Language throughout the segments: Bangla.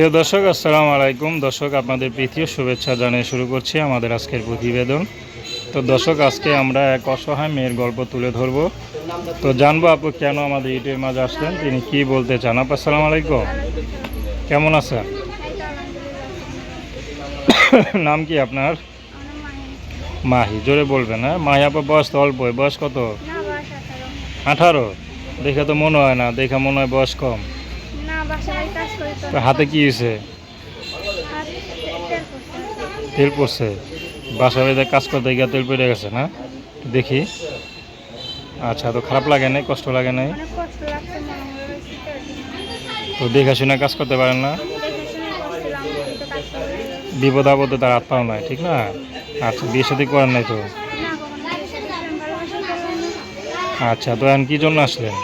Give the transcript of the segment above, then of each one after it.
প্রিয় দর্শক আসসালামু আলাইকুম। দর্শক আপনাদের প্রীতীয় শুভেচ্ছা জানিয়ে শুরু করছি আমাদের আজকের প্রতিবেদন। তো দর্শক আজকে আমরা এক অসহায় মেয়ের গল্প তুলে ধরবো। তো জানব আপু কেন আমাদের ইউটিউবের মাঝে আসলেন? তিনি কি বলতে চান? আপু আসসালামু আলাইকুম। কেমন আছেন? নাম কি আপনার? মাহি। জোরে বলবেন হ্যাঁ? মাহি আপা বয়স তো অল্পই বয়স কত? আঠারো? দেখে তো মনে হয় না। দেখে মনে হয় বয়স কম। হাতে কি হয়েছে? তেল পড়ছে। বাসা বাড়িতে কাজ করতে গিয়ে তেল পড়ে গেছে না? দেখি। আচ্ছা তো খারাপ লাগে নাই? কষ্ট লাগে নাই? তো দেখে শুনে কাজ করতে পারেন না? বিপদ আপদে তার হাত পাও নাই ঠিক না? আচ্ছা বিয়ে সাথে করেন নাই তো? আচ্ছা তো এখন কি জন্য আসলেন?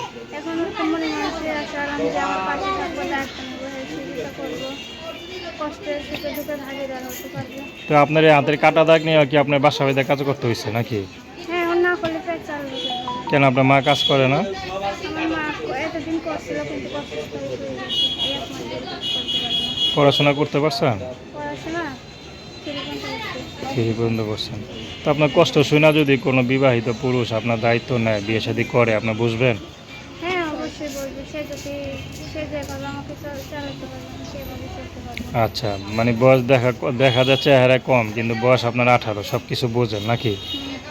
তো আপনার হাতের কাটা দাগ নিয়ে কি আপনার বাসা বাড়িতে কাজ করতে হয়েছে নাকি? হ্যাঁ কেন আপনার মা কাজ করে না? পড়াশোনা করতে পারছেন? পর্যন্ত করছেন। তো আপনার কষ্ট শুনে যদি কোনো বিবাহিত পুরুষ আপনার দায়িত্ব নেয় বিয়ে শাদী করে আপনি বুঝবেন? সে যদি সে যেভাবে আমাকে চালাতে পারবে সেভাবে চলতে পারব আচ্ছা মানে বয়স দেখা দেখা যাচ্ছে চেহারা কম কিন্তু বয়স আপনার আঠারো সব কিছু বোঝেন নাকি?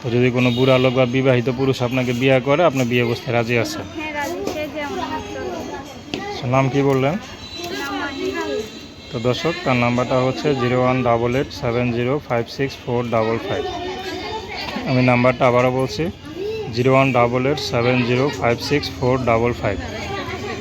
তো যদি কোনো বুড়া লোক বা বিবাহিত পুরুষ আপনাকে বিয়ে করে আপনার বিয়ে বসতে রাজি আছেন হ্যাঁ রাজি সে যেমন হোক চলবে নাম কি বললেন? তো দর্শক তার নাম্বারটা হচ্ছে zero one double eight seven zero five six four double five. আমি নাম্বারটা আবারও বলছি zero one double eight seven zero five six four double five.